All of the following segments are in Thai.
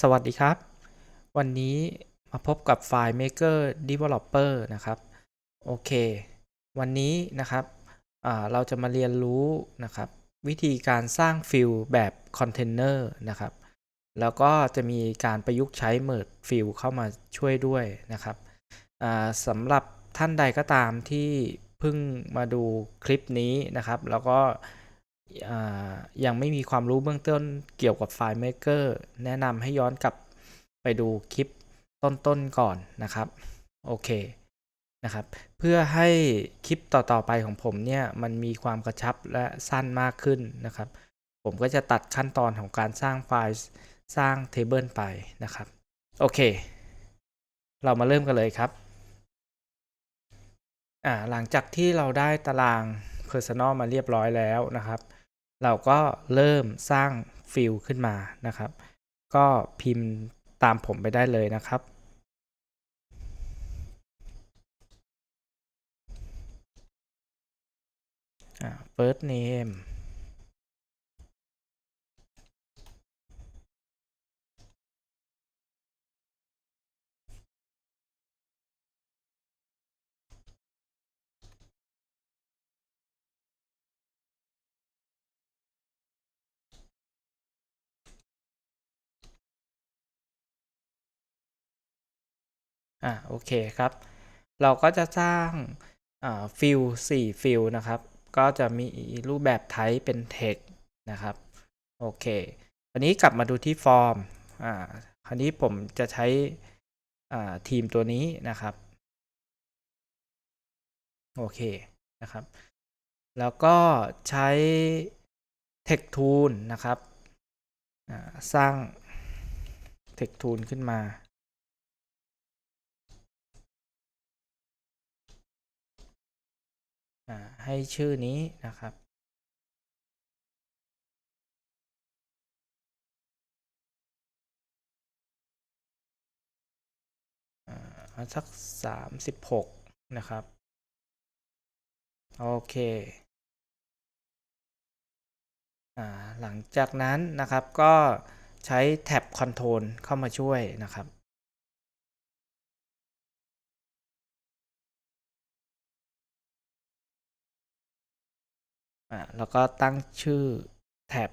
สวัสดีครับ วันนี้มาพบกับไฟล์ Maker Developer นะครับ โอเค วันนี้นะครับเราจะมาเรียนรู้นะครับ วิธีการสร้างฟิลแบบคอนเทนเนอร์นะครับ แล้วก็จะมีการประยุกต์ใช้ Merge ฟิลเข้ามาช่วยด้วยนะครับสำหรับท่านใดก็ตามที่เพิ่งมาดูคลิปนี้นะครับ แล้วก็ ยังไม่มีความรู้เบื้องต้นเกี่ยวกับไฟล์ Maker แนะนำให้ย้อนกลับไปดูคลิปต้นๆก่อนนะครับ โอเคนะครับ เพื่อให้คลิปต่อๆไปของผมเนี่ย มันมีความกระชับและสั้นมากขึ้นนะครับ ผมก็จะตัดขั้นตอนของการสร้างไฟล์สร้างเทเบิลไปนะครับ โอเค เรามาเริ่มกันเลยครับหลังจากที่เราได้ตาราง Personal มาเรียบร้อยแล้วนะครับ เราก็เริ่มสร้างฟิลขึ้นมานะครับ ก็พิมพ์ตามผมไปได้เลยนะครับอ่า first name อ่าโอเคครับ เราก็จะสร้างอ่าฟิลสี่ฟิลนะครับ ก็จะมีรูปแบบไทป์เป็น text นะครับ โอเคอันนี้กลับมาดูที่ฟอร์มอ่าคราวนี้ผมจะใช้อ่าทีมตัวนี้นะครับ โอเคนะครับ แล้วก็ใช้ text tool นะครับ สร้าง text tool ขึ้นมา ให้ชื่อนี้นะครับอ่าสักสามสิบหกนะครับ โอเคอ่าหลังจากนั้นนะครับก็ใช้แท็บ Control เข้ามาช่วยนะครับ อ่าแล้วก็ตั้งชื่อแท็บ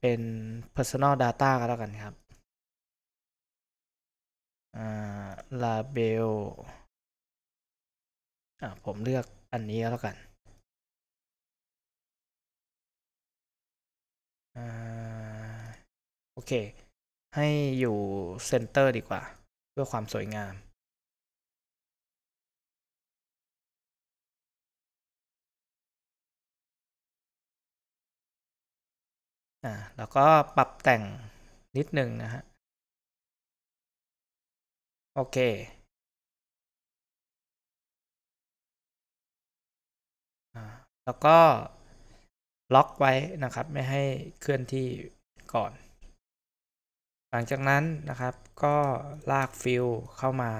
เป็น personal data ก็แล้วกันครับอ่า label ผมเลือกอันนี้ก็แล้วกันอโอเค ให้อยู่เซนเตอร์ดีกว่า เพื่อความสวยงาม อ่าแล้วก็ปรับแต่งนิดหนึ่งนะฮะ โอเคอ่าแล้วก็ล็อกไว้นะครับ ไม่ให้เคลื่อนที่ก่อน หลังจากนั้นนะครับก็ลากฟิลเข้ามา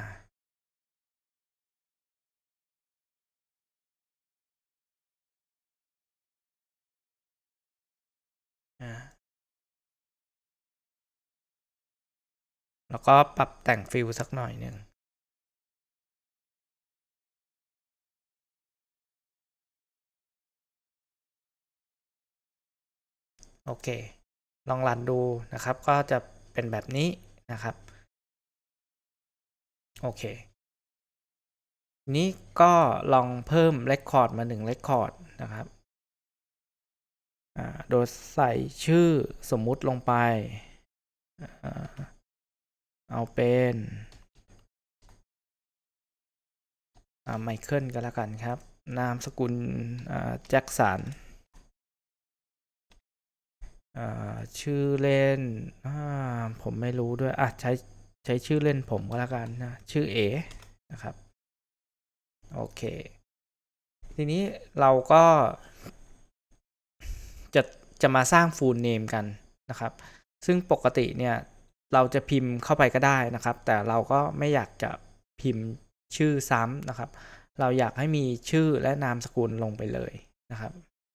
แล้วก็ปรับแต่งฟิลสักหน่อยหนึ่งโอเค ลองรันดูนะครับ ก็จะ เป็นแบบนี้นะครับ โอเค นี้ก็ลองเพิ่มเรคคอร์ดมาหนึ่งเรคคอร์ดนะครับ โดยใส่ชื่อสมมุติลงไป เอาเป็นไมเคิลก็แล้วกันครับ นามสกุลแจ็คสัน ชื่อเล่นผมไม่รู้ด้วยอะใช้ใช้ชื่อเล่นผมก็แล้วกันนะชื่อเอนะครับโอเคทีนี้เราก็จะจะมาสร้าง full name กันนะครับ ซึ่งปกติเนี่ยเราจะพิมพ์เข้าไปก็ได้นะครับ แต่เราก็ไม่อยากจะพิมพ์ชื่อซ้ำนะครับ เราอยากให้มีชื่อและนามสกุลลงไปเลยนะครับ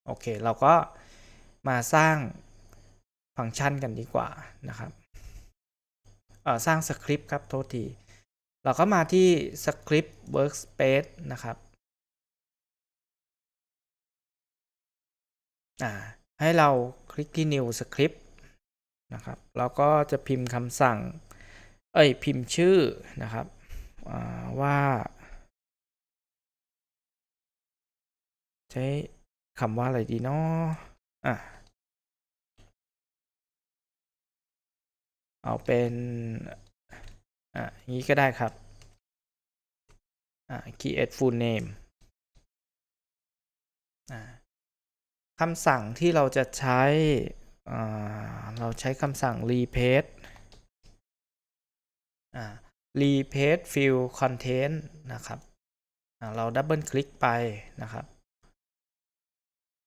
โอเค เราก็มาสร้าง ฟังก์ชันกันดีกว่านะครับสร้างสคริปต์ครับโทษที เราก็มาที่สคริปต์ workspace นะครับให้เราคลิกที่ new script นะครับแล้วก็จะพิมพ์คำสั่ง เอ้ย พิมพ์ชื่อนะครับว่าใช้คำว่าอะไรดีเนาะอะ เอาเป็นอะอย่านี้ก็ได้ครับอะ create full name อะคำสั่งที่เราจะใช้อ่าเราใช้คำสั่ง replace อ่า replace field content นะครับอ่าเราดับเบิลคลิกไปนะครับ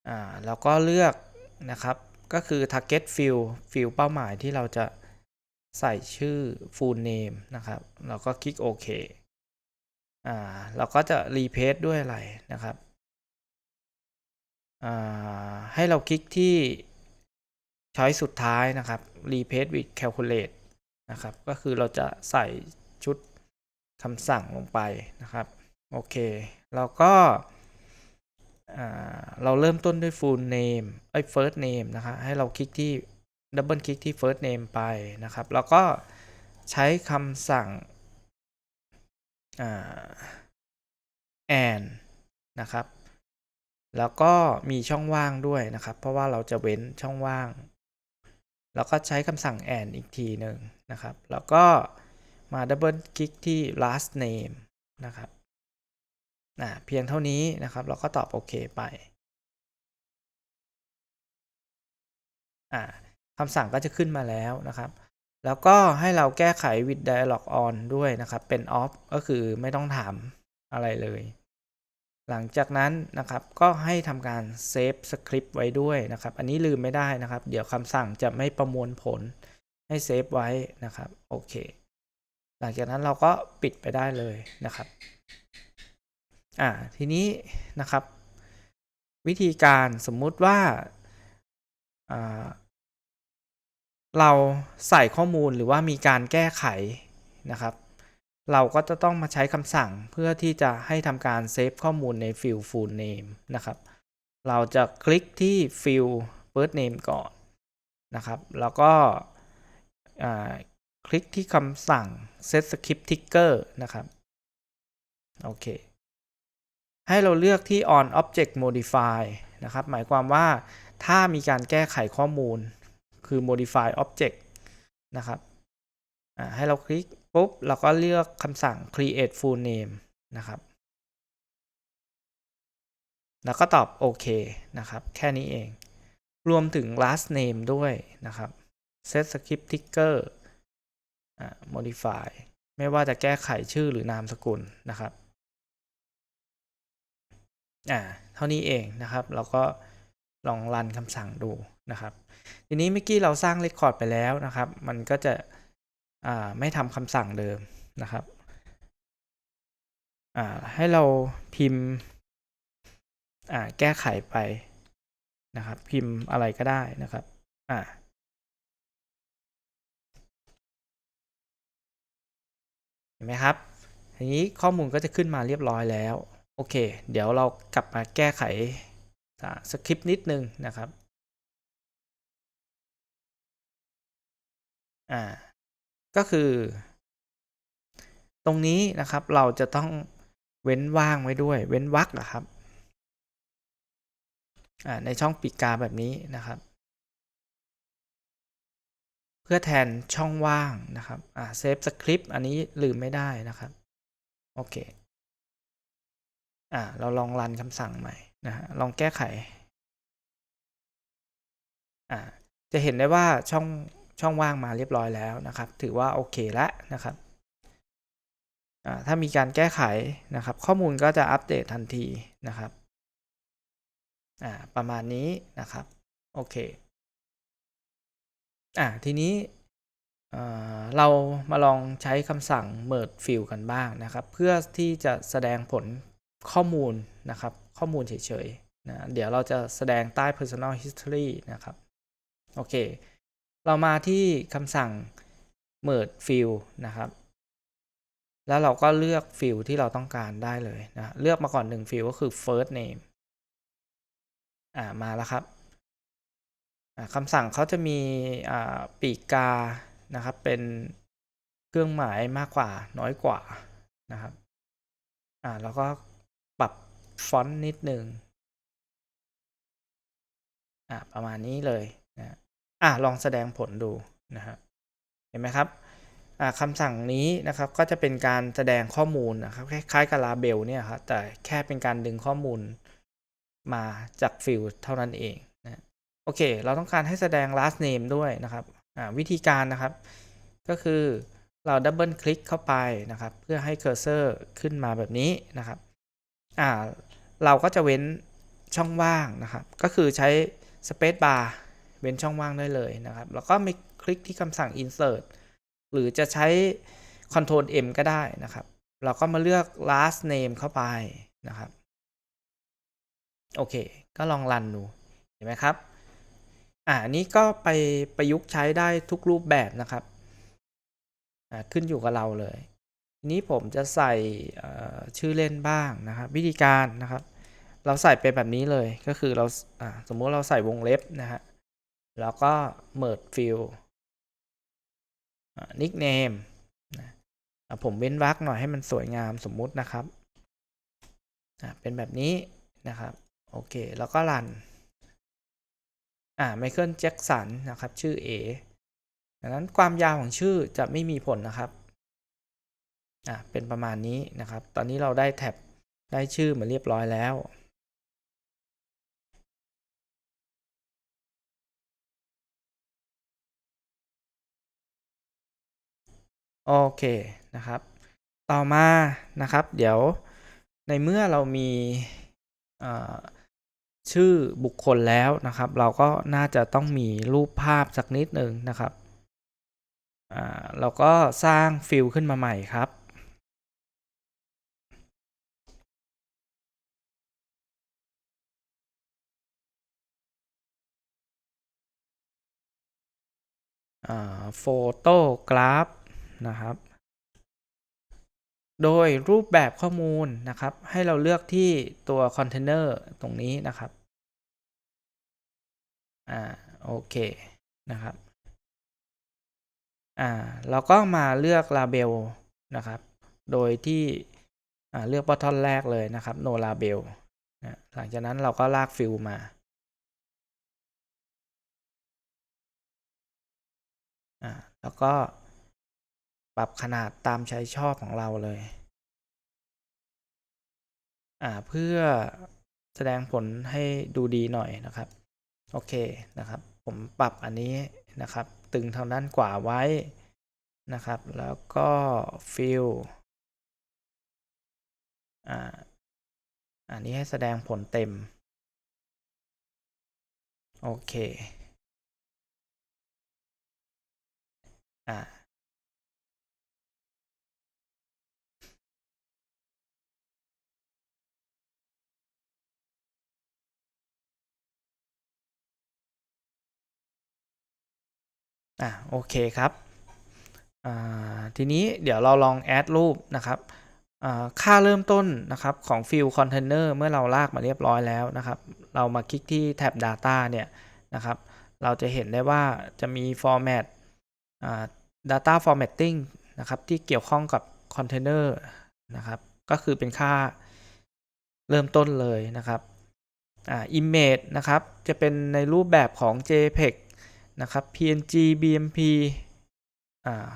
อ่าแล้วก็เลือกนะครับ ก็คือ target field field เป้าหมายที่เราจะ ใส่ชื่อ full name นะครับเราก็คลิกโอเคอ่าเราก็จะ replace ด้วยอะไรนะครับอ่าให้เราคลิกที่ช้อยสุดท้ายนะครับ replace with calculate นะครับ ก็คือเราจะใส่ชุดคำสั่งลงไปนะครับ โอเค เราก็เราเริ่มต้นด้วย full name ไอ้ first name นะครับให้เราคลิกที่ ดับเบิลคลิกที่ first name ไปนะครับ แล้วก็ใช้คำสั่ง and นะครับ แล้วก็มีช่องว่างด้วยนะครับ เพราะว่าเราจะเว้นช่องว่าง แล้วก็ใช้คำสั่ง and อีกทีหนึ่งนะครับ แล้วก็มาดับเบิลคลิกที่ last name นะครับเพียงเท่านี้นะครับ เราก็ตอบโอเคไปอ่า คำสั่งก็จะขึ้นมาแล้วนะครับ แล้วก็ให้เราแก้ไข with dialog on ด้วยนะครับ เป็น off ก็คือไม่ต้องถามอะไรเลย หลังจากนั้นนะครับก็ให้ทำการเซฟสคริปต์ไว้ด้วยนะครับ อันนี้ลืมไม่ได้นะครับ เดี๋ยวคำสั่งจะไม่ประมวลผลให้เซฟไว้นะครับ โอเค หลังจากนั้นเราก็ปิดไปได้เลยนะครับ อ่า ทีนี้นะครับ วิธีการสมมุติว่าอ่า เราใส่ข้อมูลหรือว่ามีการแก้ไขนะครับ เราก็จะต้องมาใช้คำสั่งเพื่อที่จะให้ทำการเซฟข้อมูลในฟิล full name นะครับ เราจะคลิกที่ฟิล first name ก่อนนะครับ แล้วก็คลิกที่คำสั่ง set script ticker นะครับ โอเค ให้เราเลือกที่ on object modify นะครับ หมายความว่าถ้ามีการแก้ไขข้อมูล คือ modify object นะครับให้เราคลิกปุ๊บเราก็เลือกคำสั่ง create full name นะครับ แล้วก็ตอบโอเคนะครับ แค่นี้เอง รวมถึง last name ด้วยนะครับ set script ticker modify ไม่ว่าจะแก้ไขชื่อหรือนามสกุลนะครับ อ่า เท่านี้เองนะครับ เราก็ลองรันคำสั่งดูนะครับ ทีนี้เมื่อกี้เราสร้างเรคคอร์ดไปแล้วนะครับ มันก็จะไม่ทำคำสั่งเดิมนะครับให้เราพิมพ์แก้ไขไปนะครับ พิมพ์อะไรก็ได้นะครับเห็นไหมครับทีนี้ข้อมูลก็จะขึ้นมาเรียบร้อยแล้ว โอเค เดี๋ยวเรากลับมาแก้ไขสคริปต์นิดนึงนะครับ อ่าก็คือ ตรงนี้นะครับเราจะต้องเว้นว่างไว้ด้วย เว้นวรรคนะครับอ่าในช่องปีกกาแบบนี้นะครับ เพื่อแทนช่องว่างนะครับอ่าเซฟสคริปต์อันนี้ลืมไม่ได้นะครับ โอเคอ่าเราลองรันคำสั่งใหม่นะฮะลองแก้ไขอ่าจะเห็นได้ว่าช่อง ช่องว่างมาเรียบร้อยแล้วนะครับ ถือว่าโอเคแล้วนะครับถ้ามีการแก้ไขนะครับ ข้อมูลก็จะอัปเดตทันทีนะครับประมาณนี้นะครับ โอเคอ่าทีนี้เรามาลองใช้คำสั่ง merge field กันบ้างนะครับ เพื่อที่จะแสดงผลข้อมูลนะครับ ข้อมูลเฉยๆนะเดี๋ยวเราจะแสดงใต้ personal history นะครับ โอเค เรามาที่คำสั่ง merge field นะครับ แล้วเราก็เลือกฟิลที่เราต้องการได้เลยนะ เลือกมาก่อนหนึ่งฟิลก็คือ first name อ่ามาแล้วครับคำสั่งเขาจะมีปีกกานะครับ เป็นเครื่องหมายมากกว่าน้อยกว่านะครับอ่าแล้วก็ปรับฟอนต์นิดหนึ่งอ่าประมาณนี้เลยนะ อ่าลองแสดงผลดูนะฮะเห็นไหมครับอ่าคำสั่งนี้นะครับก็จะเป็นการแสดงข้อมูลนะครับคล้ายๆกับลาเบลเนี่ยครับแต่แค่เป็นการดึงข้อมูลมาจากฟิลเท่านั้นเองนะโอเค เราต้องการให้แสดง last name ด้วยนะครับอ่าวิธีการนะครับ ก็คือเราดับเบิลคลิกเข้าไปนะครับ เพื่อให้เคอร์เซอร์ขึ้นมาแบบนี้นะครับอ่าเราก็จะเว้นช่องว่างนะครับ ก็คือใช้ Space Bar เว้นช่องว่างได้เลยนะครับ แล้วก็มีคลิกที่คำสั่ง Insert หรือจะใช้ Ctrl M ก็ได้นะครับ เราก็มาเลือก last name เข้าไปนะครับ โอเค ก็ลองรันดู เห็นไหมครับ อ่านี้ก็ไปประยุกต์ใช้ได้ทุกรูปแบบนะครับ อ่า ขึ้นอยู่กับเราเลย ทีนี้ผมจะใส่ชื่อเล่นบ้างนะครับ วิธีการนะครับ เราใส่เป็นแบบนี้เลย ก็คือเรา อ่า สมมุติเราใส่วงเล็บนะฮะ แล้วก็ merge field nickname ผมเว้นวรรคหน่อยให้มันสวยงามสมมุตินะครับ เป็นแบบนี้นะครับ โอเค แล้วก็รันอ่าไมเคิลแจ็คสันนะครับ ชื่อ A ดังนั้นความยาวของชื่อจะไม่มีผลนะครับอ่าเป็นประมาณนี้นะครับ ตอนนี้เราได้แท็บได้ชื่อมาเรียบร้อยแล้ว โอเคนะครับ ต่อมานะครับ เดี๋ยวในเมื่อเรามีชื่อบุคคลแล้วนะครับ เราก็น่าจะต้องมีรูปภาพสักนิดหนึ่งนะครับเราก็สร้างฟิลขึ้นมาใหม่ครับ โฟโต้กราฟ นะครับ โดยรูปแบบข้อมูลนะครับ ให้เราเลือกที่ตัวคอนเทนเนอร์ตรงนี้นะครับอ่าโอเคนะครับอ่าเราก็มาเลือก label นะครับ โดยที่อ่าเลือกบอทอนแรกเลยนะครับ no label นะหลังจากนั้นเราก็ลากฟิลมาอ่าแล้วก็ ปรับขนาดตามใช้ชอบของเราเลย อ่าเพื่อแสดงผลให้ดูดีหน่อยนะครับ โอเคนะครับ ผมปรับอันนี้นะครับ ตึงทางด้านขวาไว้นะครับ แล้วก็ฟิลอ่าอันนี้ให้แสดงผลเต็ม โอเค อ่า อะโอเคครับทีนี้เดี๋ยวเราลองแอดรูปนะครับค่าเริ่มต้นนะครับของฟิลคอนเทนเนอร์เมื่อเราลากมาเรียบร้อยแล้วนะครับ เรามาคลิกที่แท็บ Data เนี่ยนะครับ เราจะเห็นได้ว่าจะมี Format Data Formatting นะครับที่เกี่ยวข้องกับคอนเทนเนอร์นะครับก็คือเป็นค่าเริ่มต้นเลยนะครับอ่า Image นะครับจะเป็นในรูปแบบของ JPEG นะครับ PNG BMP อ่า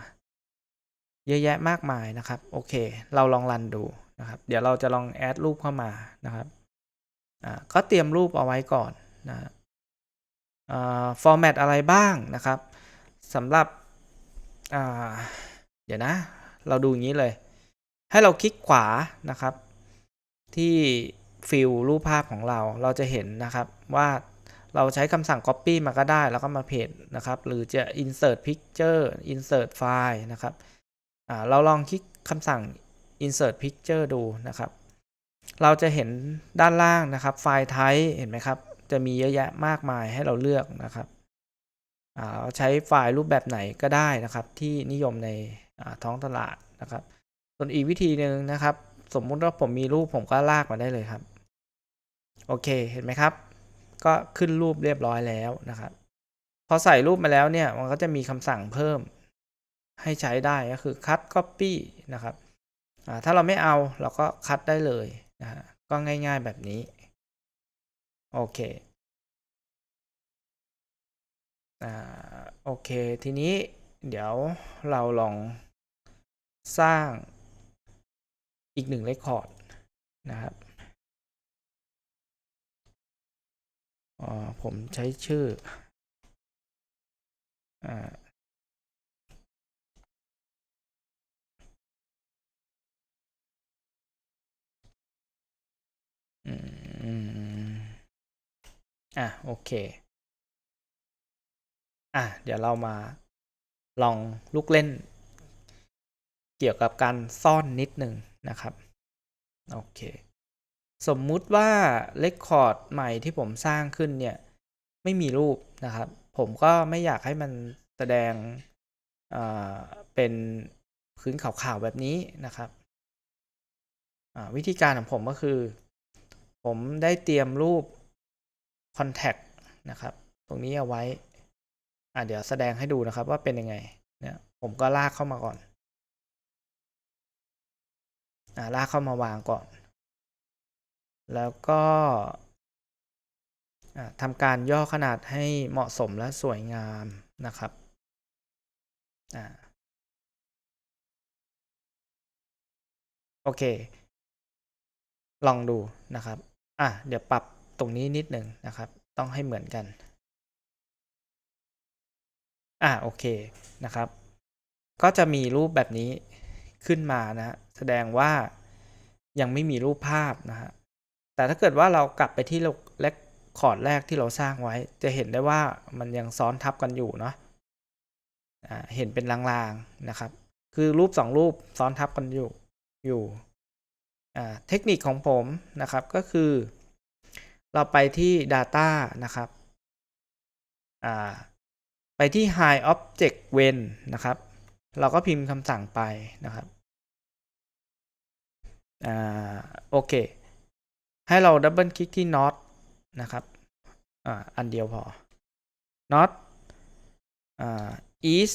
เยอะแยะมากมายนะครับ โอเค เราลองรันดูนะครับ เดี๋ยวเราจะลองแอดรูปเข้ามานะครับอ่าก็เตรียมรูปเอาไว้ก่อนนะอ่าฟอร์แมตอะไรบ้างนะครับสำหรับอ่าเดี๋ยวนะ เราดูอย่างนี้เลย ให้เราคลิกขวานะครับ ที่ฟิลรูปภาพของเราเราจะเห็นนะครับว่า เราใช้คำสั่ง copy มาก็ได้แล้วก็มาเพจนะครับ หรือจะ insert picture insert file นะครับเราลองคลิกคำสั่ง insert picture ดูนะครับ เราจะเห็นด้านล่างนะครับ ไฟล์ไทป์เห็นไหมครับ จะมีเยอะแยะมากมายให้เราเลือกนะครับเราใช้ไฟล์รูปแบบไหนก็ได้นะครับ ที่นิยมในท้องตลาดนะครับ ส่วนอีกวิธีหนึ่งนะครับ สมมุติว่าผมมีรูปผมก็ลากมาได้เลยครับ โอเค เห็นไหมครับ ก็ขึ้นรูปเรียบร้อยแล้วนะครับ พอใส่รูปมาแล้วเนี่ยมันก็จะมีคำสั่งเพิ่มให้ใช้ได้ก็คือ cut copy นะครับถ้าเราไม่เอาเราก็คัดได้เลยนะฮะก็ง่ายๆแบบนี้ โอเคอ่าโอเค ทีนี้เดี๋ยวเราลองสร้างอีกหนึ่งเรคคอร์ดนะครับ ผมใช้ชื่ออ่าอืมอะโอเค อะเดี๋ยวเรามาลองลูกเล่น เกี่ยวกับการซ่อนนิดหนึ่งนะครับ โอเค สมมุติว่าเลคคอร์ดใหม่ที่ผมสร้างขึ้นเนี่ย ไม่มีรูปนะครับ ผมก็ไม่อยากให้มันแสดงเป็นพื้นขาวๆแบบนี้นะครับ วิธีการของผมก็คือ ผมได้เตรียมรูป contact นะครับ ตรงนี้เอาไว้อเดี๋ยวแสดงให้ดูนะครับว่าเป็นยังไงเนี่ยผมก็ลากเข้ามาก่อนอลากเข้ามาวางก่อน แล้วก็ทำการย่อขนาดให้เหมาะสมและสวยงามนะครับอโอเค ลองดูนะครับ อะ เดี๋ยวปรับตรงนี้นิดหนึ่งนะครับ ต้องให้เหมือนกัน อะ โอเค นะครับ ก็จะมีรูปแบบนี้ขึ้นมานะฮะแสดงว่ายังไม่มีรูปภาพนะฮะ แต่ถ้าเกิดว่าเรากลับไปที่เลคคอร์ดแรกที่เราสร้างไว้ จะเห็นได้ว่ามันยังซ้อนทับกันอยู่เนาะเห็นเป็นลางๆนะครับ คือรูปสองรูปซ้อนทับกันอยู่อยู่เทคนิคของผมนะครับก็คือ เราไปที่ Data นะครับไปที่ High Object When นะครับ เราก็พิมพ์คำสั่งไปนะครับอโอเค ให้เราดับเบิลคลิกที่ not นะครับออันเดียวพอ not is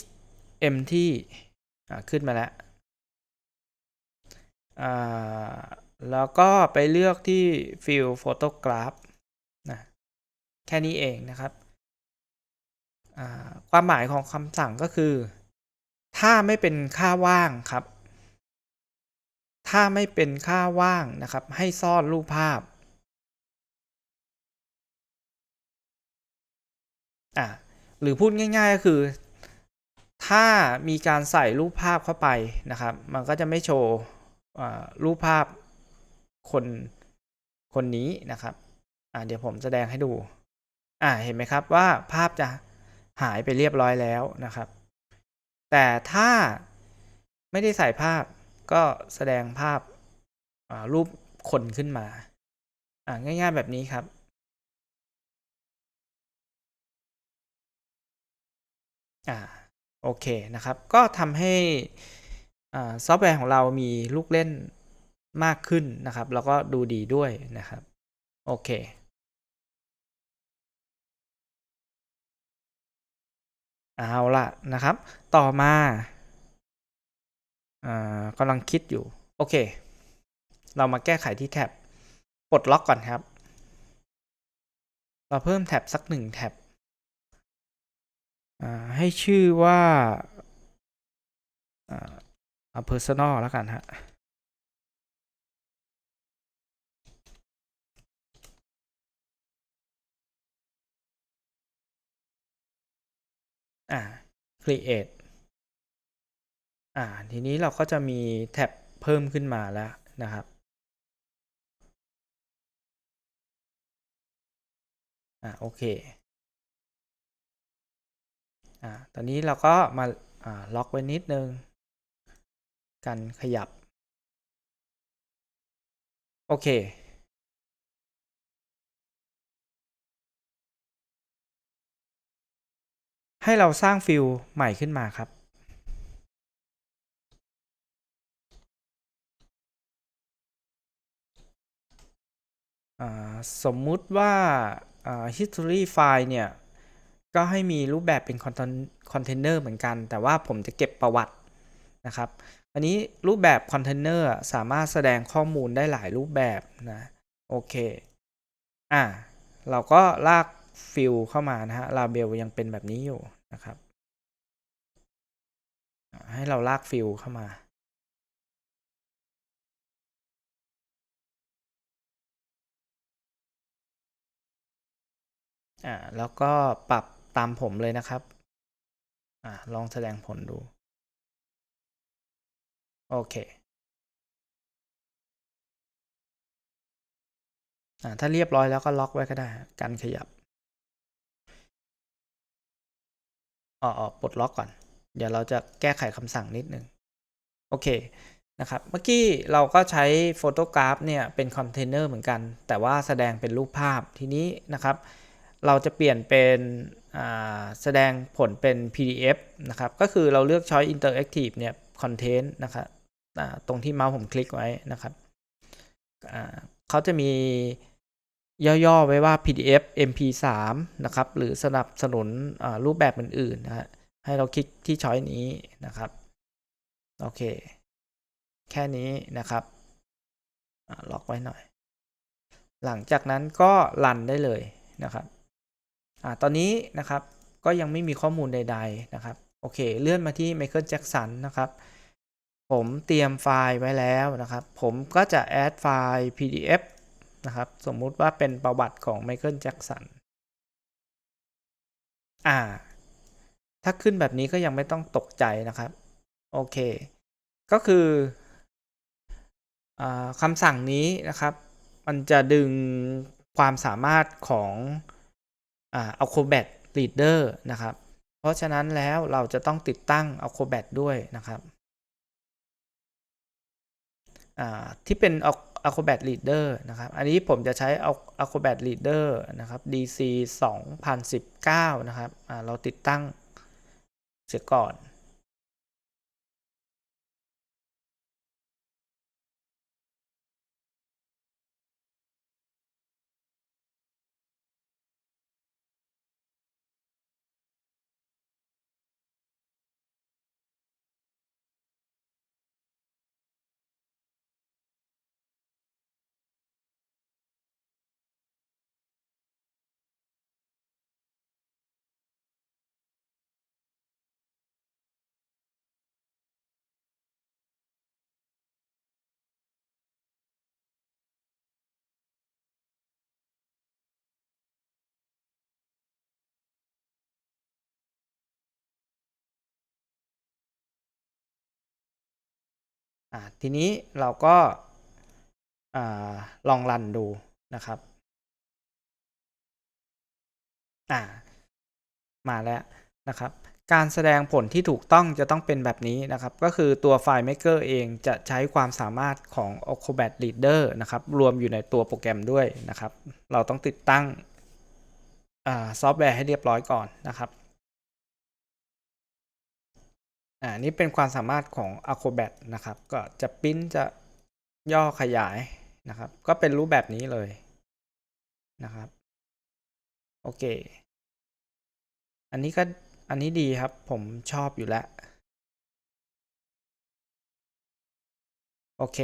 empty ขึ้นมาแล้วแล้วก็ไปเลือกที่ Fill Photograph นะแค่นี้เองนะครับความหมายของคำสั่งก็คือ ถ้าไม่เป็นค่าว่างครับ ถ้าไม่เป็นค่าว่างนะครับ ให้ซ่อนรูปภาพอะหรือพูดง่ายๆก็คือ ถ้ามีการใส่รูปภาพเข้าไปนะครับ มันก็จะไม่โชว์รูปภาพคนคนนี้นะครับอ่าเดี๋ยวผมแสดงให้ดูอ่าเห็นไหมครับว่าภาพจะหายไปเรียบร้อยแล้วนะครับ แต่ถ้าไม่ได้ใส่ภาพ ก็แสดงภาพรูปคนขึ้นมา อ่าง่าย ๆ แบบนี้ครับ อ่าโอเคนะครับ ก็ทำให้ซอฟต์แวร์ของเรามีลูกเล่นมากขึ้นนะครับ แล้วก็ดูดีด้วยนะครับ โอเคเอาละนะครับ ต่อมา กำลังคิดอยู่ โอเค เรามาแก้ไขที่แท็บปลดล็อกก่อนครับ เราเพิ่มแท็บสักหนึ่งแท็บให้ชื่อว่าเอา personal แล้วกันฮะอ่า create อ่าทีนี้เราก็จะมีแท็บเพิ่มขึ้นมาแล้วนะครับอ่าโอเคอ่าตอนนี้เราก็มาอ่าล็อกไว้นิดนึงการขยับ โอเคให้เราสร้างฟิลใหม่ขึ้นมาครับ สมมุติว่า history file เนี่ย ก็ให้มีรูปแบบเป็น content- container เหมือนกัน แต่ว่าผมจะเก็บประวัตินะครับอันนี้รูปแบบ container อะสามารถแสดงข้อมูลได้หลายรูปแบบนะ โอเค อ่าเราก็ลากฟิลเข้ามานะฮะ label ยังเป็นแบบนี้อยู่นะครับ ให้เราลากฟิลเข้ามา อ่าแล้วก็ปรับตามผมเลยนะครับอ่าลองแสดงผลดู โอเคอ่าถ้าเรียบร้อยแล้วก็ล็อกไว้ก็ได้กันขยับอ๋ออ๋อปลดล็อกก่อน เดี๋ยวเราจะแก้ไขคำสั่งนิดนึง โอเคนะครับ เมื่อกี้เราก็ใช้โฟโตกราฟเนี่ยเป็นคอนเทนเนอร์เหมือนกัน แต่ว่าแสดงเป็นรูปภาพทีนี้นะครับ เราจะเปลี่ยนเป็นแสดงผลเป็น PDF นะครับ ก็คือเราเลือก Choice Interactive เนี่ย Content นะครับตรงที่เมาส์ผมคลิกไว้นะครับเขาจะมีย่อๆ ไว้ว่า PDF MP3 นะครับ หรือสนับสนุนรูปแบบอื่นๆนะฮะให้เราคลิกที่ช้อยนี้นะครับ โอเค แค่นี้นะครับล็อกไว้หน่อย หลังจากนั้นก็รันได้เลยนะครับ อ่าตอนนี้นะครับก็ยังไม่มีข้อมูลใด ๆนะครับ โอเค เลื่อนมาที่ Michael Jackson นะครับ ผมเตรียมไฟล์ไว้แล้วนะครับ ผมก็จะ add ไฟล์ PDF นะครับ สมมุติว่าเป็นประวัติของ Michael Jackson อ่า ถ้าขึ้นแบบนี้ก็ยังไม่ต้องตกใจนะครับ โอเค ก็คืออาคำสั่งนี้นะครับ มันจะดึงความสามารถของ Acrobat Reader นะครับ เพราะฉะนั้นแล้วเราจะต้องติดตั้ง Acrobat ด้วยนะครับอ่าที่เป็น Acrobat Reader นะครับ อันนี้ผมจะใช้ Acrobat Reader นะครับ DC 2019 นะครับอ่าเราติดตั้งเสียก่อน อ่าทีนี้เราก็อ่าลองรันดูนะครับอ่ามาแล้วนะครับ การแสดงผลที่ถูกต้องจะต้องเป็นแบบนี้นะครับ ก็คือตัวไฟล์ Maker เองจะใช้ความสามารถของ Acrobat Reader นะครับ รวมอยู่ในตัวโปรแกรมด้วยนะครับ เราต้องติดตั้งซอฟต์แวร์ให้เรียบร้อยก่อนนะครับ อ่านี่เป็นความสามารถของ Acrobat นะครับ ก็จะปิ้นจะย่อขยายนะครับ ก็เป็นรูปแบบนี้เลยนะครับ โอเค อันนี้ก็อันนี้ดีครับ ผมชอบอยู่แล้ว โอเค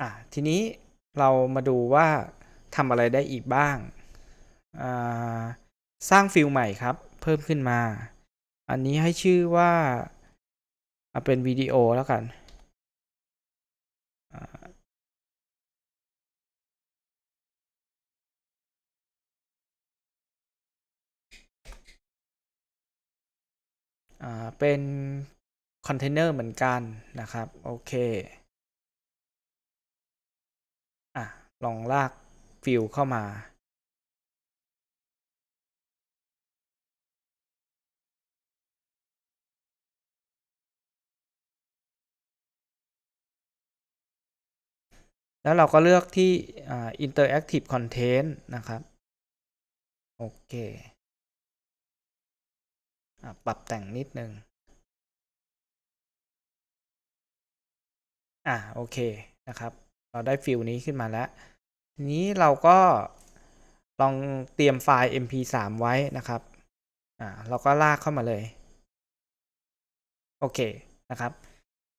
อะทีนี้ เรามาดูว่าทำอะไรได้อีกบ้าง สร้างฟิลใหม่ครับ เพิ่มขึ้นมา อันนี้ให้ชื่อว่าเอาเป็นวิดีโอแล้วกัน เป็นคอนเทนเนอร์เหมือนกันนะครับ โอเค ลองลากฟิลเข้ามาแล้วเราก็เลือกที่ interactive content นะครับ โอเคปรับแต่งนิดนึง อะ โอเคนะครับ เราได้ฟิลนี้ขึ้นมาแล้วทีนี้เราก็ลองเตรียมไฟล์ mp3 ไว้นะครับอ่าเราก็ลากเข้ามาเลย โอเคนะครับ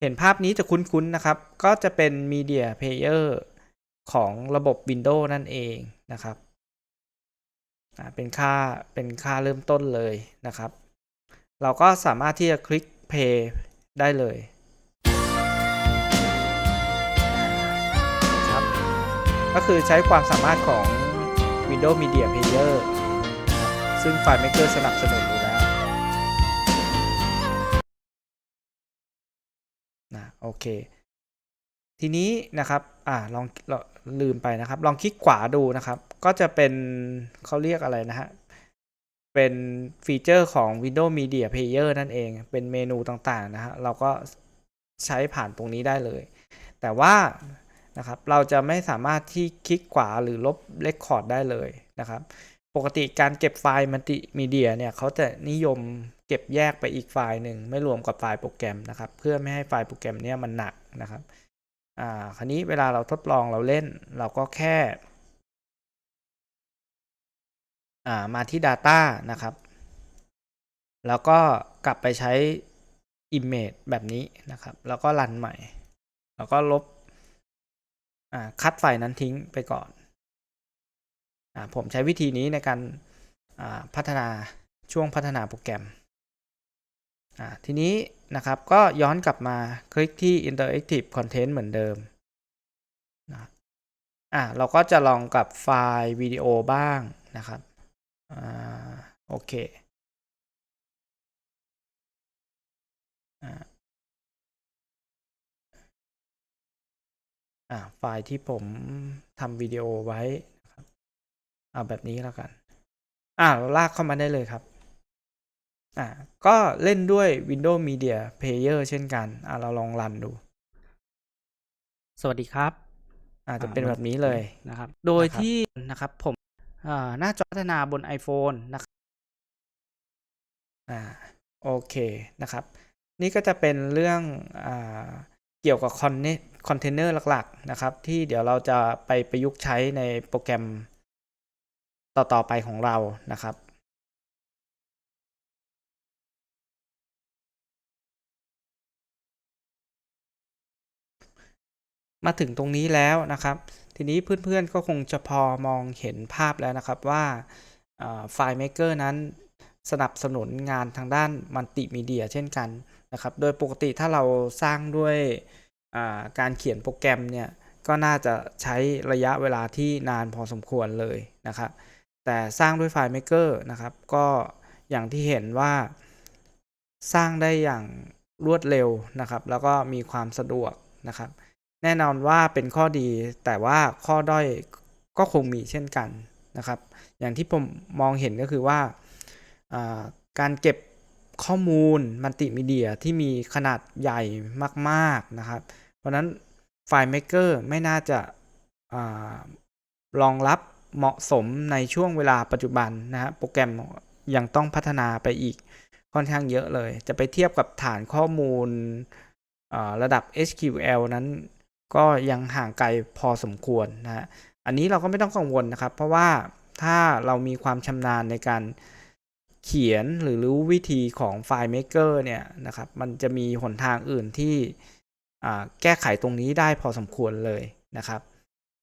เห็นภาพนี้จะคุ้นๆนะครับ ก็จะเป็น Media Player ของระบบ Windows นั่นเองนะครับอ่าเป็นค่าเป็นค่าเริ่มต้นเลยนะครับ เราก็สามารถที่จะคลิก Play ได้เลย ก็คือใช้ความสามารถของ Windows Media Player นะครับซึ่ง FileMaker สนับสนุนอยู่แล้วนะโอเค ทีนี้นะครับอ่าลองลืมไปนะครับ ลองคลิกขวาดูนะครับ ก็จะเป็นเขาเรียกอะไรนะฮะเป็นฟีเจอร์ของ Windows Media Player นั่นเอง เป็นเมนูต่างๆนะฮะ เราก็ใช้ผ่านตรงนี้ได้เลย แต่ว่า นะครับ เราจะไม่สามารถที่คลิกขวาหรือลบเรคคอร์ดได้เลยนะครับ ปกติการเก็บไฟล์มัลติมีเดียเนี่ยเขาจะนิยมเก็บแยกไปอีกไฟล์หนึ่งไม่รวมกับไฟล์โปรแกรมนะครับ เพื่อไม่ให้ไฟล์โปรแกรมเนี่ยมันหนักนะครับ อ่า คราวนี้เวลาเราทดลองเราเล่น เราก็แค่ อ่า มาที่ Data นะครับ แล้วก็กลับไปใช้ Image แบบนี้นะครับ แล้วก็รันใหม่ แล้วก็ลบ คัดไฟล์นั้นทิ้งไปก่อนอผมใช้วิธีนี้ในการพัฒนาช่วงพัฒนาโปรแกรม ทีนี้นะครับก็ย้อนกลับมาคลิกที่ interactive content เหมือนเดิมนะอ่าเราก็จะลองกับไฟล์วิดีโอบ้างนะครับอ่าโอเคอ่า อ่าไฟล์ที่ผมทำวิดีโอไว้นะครับเอาแบบนี้แล้วกัน อ่าเราลากเข้ามาได้เลยครับอ่าก็เล่นด้วย Windows Media Player เช่นกันอ่าเราลองรันดู สวัสดีครับ อาจจะอ่าเป็นโดยแบบนี้เลยนะครับ โดยนะครับที่นะครับผมอ่าหน้าจอพัฒนาบน iPhone นะครับอ่าโอเคนะครับ นี่ก็จะเป็นเรื่องอ่า เกี่ยวกับคอนเนคอนเทนเนอร์หลักๆนะครับ ที่เดี๋ยวเราจะไปประยุกต์ใช้ในโปรแกรมต่อๆไปของเรานะครับมาถึงตรงนี้แล้วนะครับ ทีนี้เพื่อนๆก็คงจะพอมองเห็นภาพแล้วนะครับว่าไฟล์ Maker นั้นสนับสนุนงานทางด้านมัลติมีเดียเช่นกัน นะครับ โดยปกติถ้าเราสร้างด้วยการเขียนโปรแกรมเนี่ยก็น่าจะใช้ระยะเวลาที่นานพอสมควรเลยนะครับ แต่สร้างด้วยไฟล์ Maker นะครับ ก็อย่างที่เห็นว่าสร้างได้อย่างรวดเร็วนะครับ แล้วก็มีความสะดวกนะครับ แน่นอนว่าเป็นข้อดีแต่ว่าข้อด้อยก็คงมีเช่นกันนะครับ อย่างที่ผมมองเห็นก็คือว่าการเก็บ ข้อมูลมัลติมีเดียที่มีขนาดใหญ่มากๆนะครับ เพราะนั้นไฟล์ Maker ไม่น่าจะอรองรับเหมาะสมในช่วงเวลาปัจจุบันนะฮะโปรแกรมยังต้องพัฒนาไปอีกค่อนข้างเยอะเลย จะไปเทียบกับฐานข้อมูลระดับ SQL นั้นก็ยังห่างไกลพอสมควรนะฮะ อันนี้เราก็ไม่ต้องกังวลนะครับ เพราะว่าถ้าเรามีความชำนาญในการ เขียนหรือรู้วิธีของไฟล์ Maker เนี่ยนะครับ มันจะมีหนทางอื่นที่แก้ไขตรงนี้ได้พอสมควรเลยนะครับ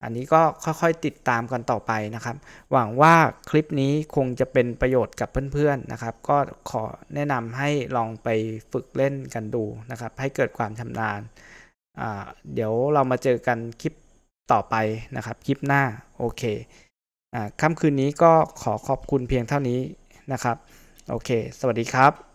อันนี้ก็ค่อยๆติดตามกันต่อไปนะครับ หวังว่าคลิปนี้คงจะเป็นประโยชน์กับเพื่อนๆนะครับ ก็ขอแนะนำให้ลองไปฝึกเล่นกันดูนะครับ ให้เกิดความชำนาญเดี๋ยวเรามาเจอกันคลิปต่อไปนะครับ คลิปหน้าโอเคอ่าค่ำคืนนี้ก็ขอขอบคุณเพียงเท่านี้นะครับ โอเค สวัสดีครับ